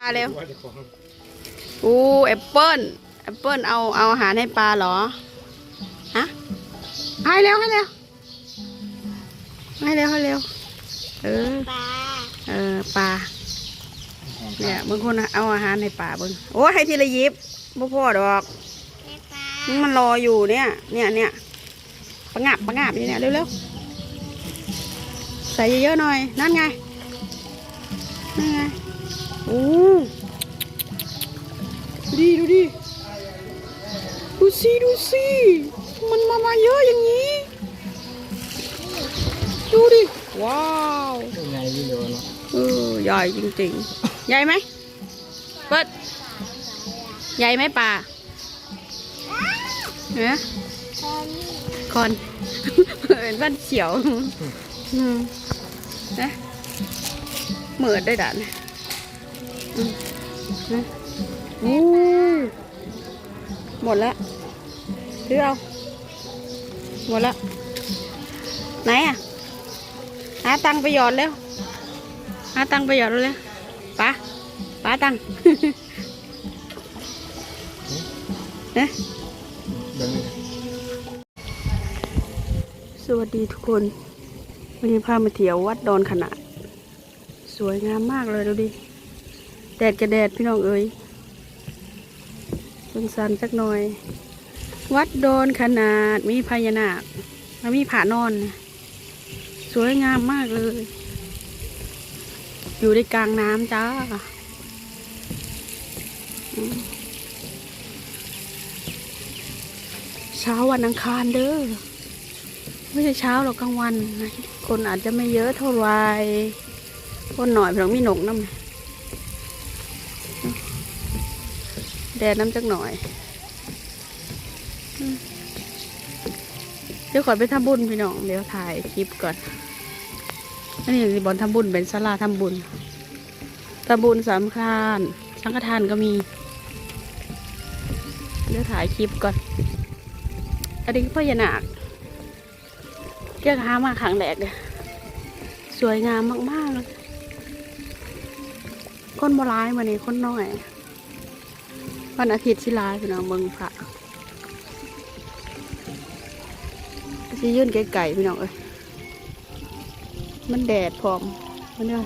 ปลาเร็วอู้แอปเปิ้ลแอปเปิ้ลเอาเอาอาหารให้ปลาเหรอ ฮะ ให้เร็วให้เร็วให้เร็วให้เร็ว เออ ปลา เออปลา เนี่ยบางคนเอาอาหารให้ปลาเบิ่งโอ้ให้ทีละหยิบบ่พอดอกแม่ปลามันรออยู่เนี่ย เนี่ยเนี่ยประงับประงับอยู่เนี่ยเร็วๆ ใส่เยอะๆหน่อย นั่นไง นั่นไง โอ้ดูดิดูดิดูสิดูสิมันมามาเยอะอย่างนี้ ดูดิ ว้าวไงพี่เดียวเนาะเออใหญ่จริงๆ ใหญ่ไหมเปิดใหญ่ไหมป่าเนะตอนนี้คอนเป็นบ้านเขียวอืมนะเหมือดได้ด่านอืม นะอู้หมดแล้วซื้อเอา หมดแล้วไหนอะ หาตังค์ไปหยอดเร็วหาตังค์ไปหยอดเร็วป้าป้าตังค์เนะเดินสวัสดีทุกคน วันนี้พามาเที่ยววัดดอนขนาด สวยงามมากเลยดูดิ แดดจะแดดพี่น้องเอ๋ยสงสารสักหน่อย วัดโดนขนาดมีพญานาคแล้วมีผานอน สวยงามมากเลย อยู่ในกลางน้ำจ้าเช้าวันอังคารเด้อไม่ใช่เช้าหรอกกลางวัน คนอาจจะไม่เยอะเท่าไหรคนหน่อยเพียงมีหนกน้ำ แดดน้ำจักหน่อยเดี๋ยวขอไปทำบุญพี่น้อง เดี๋ยวถ่ายคลิปก่อน อันนี้สิบอลทำบุญเป็นศาลาทำบุญทำบุญสามครานสังฆทานก็มี เดี๋ยวถ่ายคลิปก่อน อันนี้คือพญานาคเจ้าหามาครั้งแรกเลยสวยงามมากๆเลยคนโบราณมาเนี่คนน้อย วันอาทิตย์สิลายพี่น้องเมืองพระสิยื่นไก่ๆพี่น้องเอ้ยมันแดดพร้อมมันเนี่ย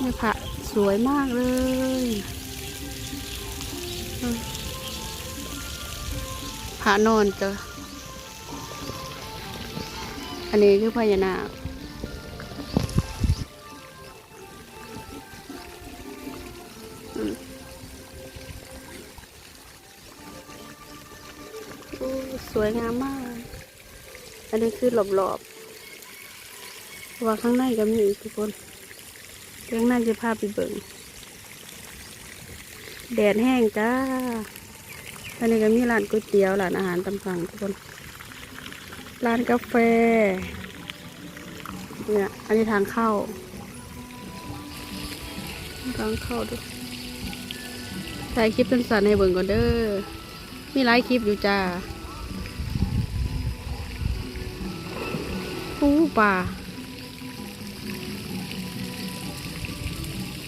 นี่พระสวยมากเลยพระนอนจ้ะอันนี้คือพญานาคอืม สวยงามมาก อันนี้คือหลบๆว่าข้างในก็มีอีกทุกคนเรื่องนั้นจะพาไปเบิ่งแดดแห้งจ้าอันนี้ก็มีร้านก๋วยเตี๋ยวร้านอาหารตามสั่งทุกคน ร้านกาแฟ เนี่ย อันนี้ทางเข้า ทางเข้าด้วยถ่ายคลิปสั้นๆให้เบิ่งก่อนเด้อ มีหลายคลิปอยู่จ้า ปูป่า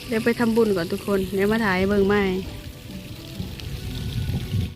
เดี๋ยวไปทำบุญก่อนทุกคน เดี๋ยวมาถ่ายเบิ่งใหม่